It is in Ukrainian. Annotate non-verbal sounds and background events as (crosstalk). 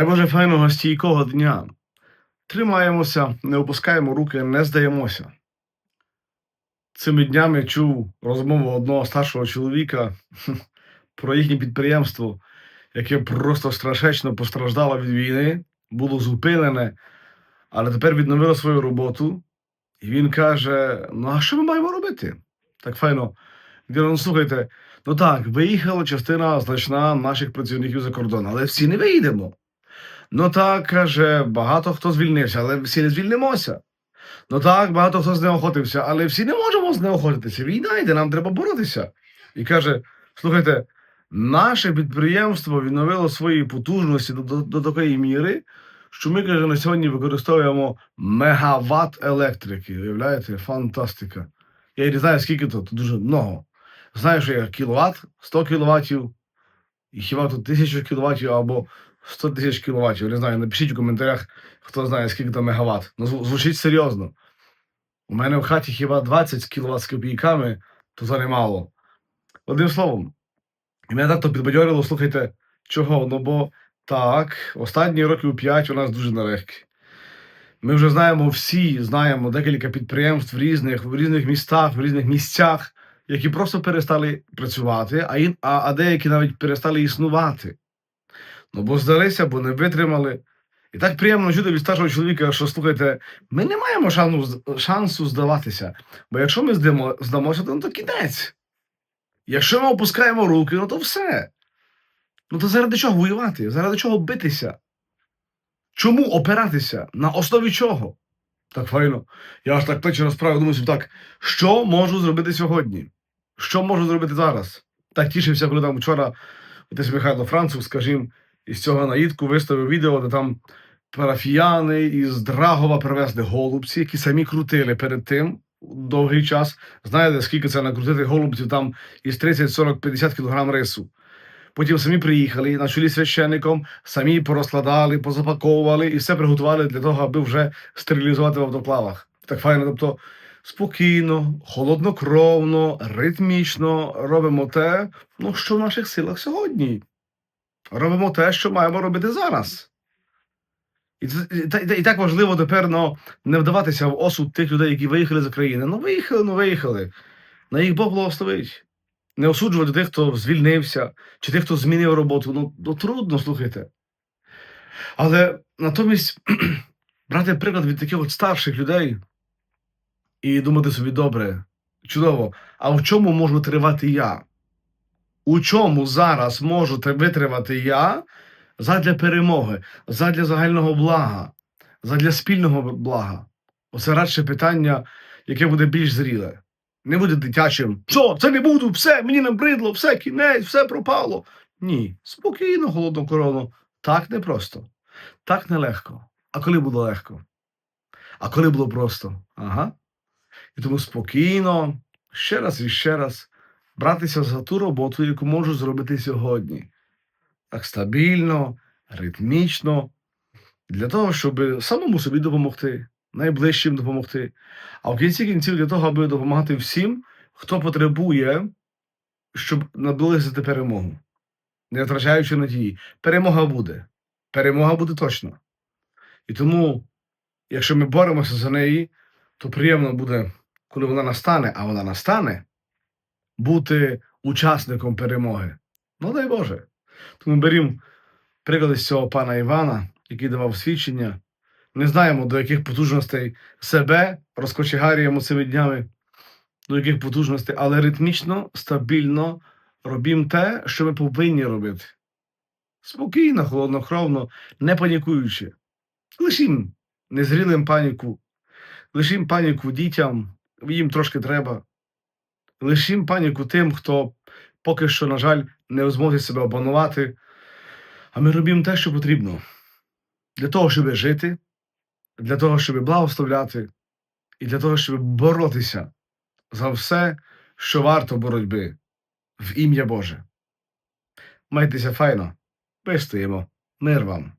Боже, файного стійкого дня. Тримаємося, не опускаємо руки, не здаємося. Цими днями чув розмову одного старшого чоловіка (laughs) про їхнє підприємство, яке просто страшечно постраждало від війни, було зупинене, але тепер відновило свою роботу. І він каже: Ну, а що ми маємо робити? Так файно. Ну слухайте, ну так, виїхала частина значна наших працівників за кордон, але всі не виїдемо. Ну так, каже, багато хто звільнився, але всі не звільнимося. Ну так, багато хто знеохотився, але всі не можемо знеохотитися. Війна йде, нам треба боротися. І каже: слухайте, наше підприємство відновило свої потужності до, до, до такої міри, що ми, каже, на сьогодні використовуємо мегаватт електрики. Уявляєте, фантастика. Я не знаю, скільки то, то дуже много. Знаю, що кіловат, 100 кіловатів, і хіба тут 1000 кіловатів або 100 тисяч кіловатів. Не знаю, напишіть у коментарях, хто знає, скільки там мегаватт. Ну, зву- звучить серйозно. У мене в хаті хіба 20 кіловат з копійками, то це немало. Одним словом, і мене так то підбадьорило, слухайте, чого? Ну бо так, останні років 5 у нас дуже нелегкі. Ми вже знаємо всі, знаємо декілька підприємств в різних, в різних містах, в різних місцях, які просто перестали працювати, а, а деякі навіть перестали існувати. Ну, бо здалися, бо не витримали. І так приємно чути від старшого чоловіка, що слухайте, ми не маємо шансу, шансу здаватися. Бо якщо ми здамо, здамося, то, ну, то кінець. Якщо ми опускаємо руки, ну то все. Ну то заради чого воювати? Заради чого битися? Чому опиратися? На основі чого? Так файно. Я аж так плечі розправив, думаю, собі, так, що можу зробити сьогодні? Що можу зробити зараз? Так тішився, коли там вчора отець Михайло Францук, скажімо, із цього наїдку виставив відео, де там парафіяни із Драгова привезли голубці, які самі крутили перед тим довгий час. Знаєте, скільки це накрутити голубців там із 30, 40, 50 кілограм рису. Потім самі приїхали на чолі священником, самі порозкладали, позапаковували і все приготували для того, аби вже стерилізувати в автоклавах. Так файно, тобто спокійно, холоднокровно, ритмічно робимо те, ну, що в наших силах сьогодні. Робимо те, що маємо робити зараз. І, і, і, так важливо тепер ну, не вдаватися в осуд тих людей, які виїхали з країни. Ну, виїхали, ну виїхали. На їх Бог благословить. Не осуджувати тих, хто звільнився, чи тих, хто змінив роботу. Ну, ну трудно, слухайте. Але натомість (clears throat) брати приклад від таких от старших людей і думати собі, добре, чудово, а в чому можу тривати я? У чому зараз можу витривати я задля перемоги, задля загального блага, задля спільного блага? Оце радше питання, яке буде більш зріле. Не буде дитячим. Що, це не буду, все, мені набридло, все, кінець, все пропало. Ні, спокійно, холоднокровно. Так непросто, так нелегко. А коли було легко? А коли було просто? Ага. І тому спокійно, ще раз і ще раз братися за ту роботу, яку можу зробити сьогодні. Так стабільно, ритмічно, для того, щоб самому собі допомогти, найближчим допомогти, а в кінці кінців для того, аби допомагати всім, хто потребує, щоб наблизити перемогу, не втрачаючи надії. Перемога буде. Перемога буде точно. І тому, якщо ми боремося за неї, то приємно буде, коли вона настане, а вона настане, бути учасником перемоги. Ну, дай Боже. Тому берімо приклади з цього пана Івана, який давав свідчення. Не знаємо, до яких потужностей себе розкочегарюємо цими днями, до яких потужностей, але ритмічно, стабільно робімо те, що ми повинні робити. Спокійно, холоднокровно, не панікуючи. Лишім незрілим паніку, лишім паніку дітям, їм трошки треба. Лишім паніку тим, хто поки що, на жаль, не в змозі себе опанувати. А ми робимо те, що потрібно. Для того, щоб жити, для того, щоб благословляти, і для того, щоб боротися за все, що варто боротьби в ім'я Боже. Майтеся файно, вистоїмо, мир вам.